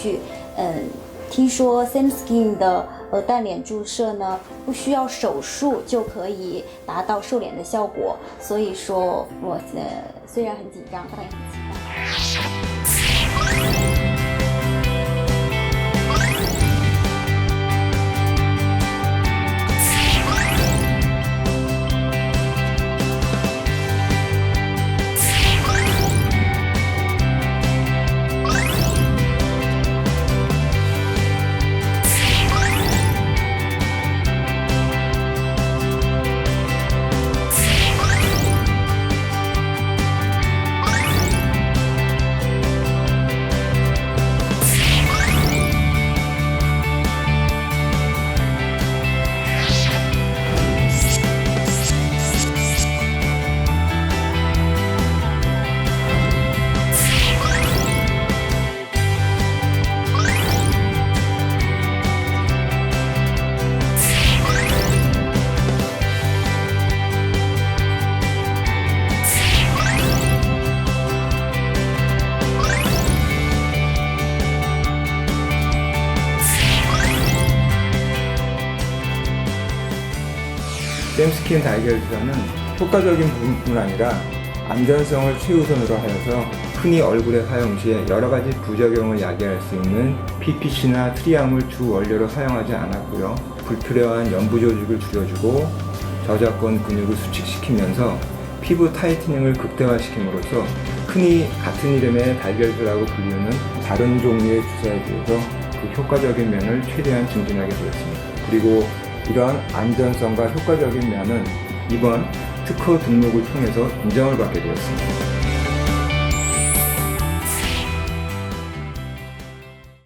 去。嗯，听说 Samskin 的呃淡脸注射呢，不需要手术就可以达到瘦脸的效果，所以说我呃虽然很紧张，但也很期待。 샘스킨 달걀 주사는 효과적인 뿐 아니라 안전성을 최우선으로 하여서 흔히 얼굴에 사용 시에 여러 가지 부작용을 야기할 수 있는 PPC나 트리암을 주 원료로 사용하지 않았고요. 불필요한 연부 조직을 줄여주고 저작권 근육을 수축시키면서 피부 타이트닝을 극대화시킴으로써 흔히 같은 이름의 달걀주라고 불리는 다른 종류의 주사에 비해서 그 효과적인 면을 최대한 증진하게 되었습니다. 그리고 이러한 안전성과 효과적인 면은 이번 특허 등록을 통해서 인정을 받게 되었습니다.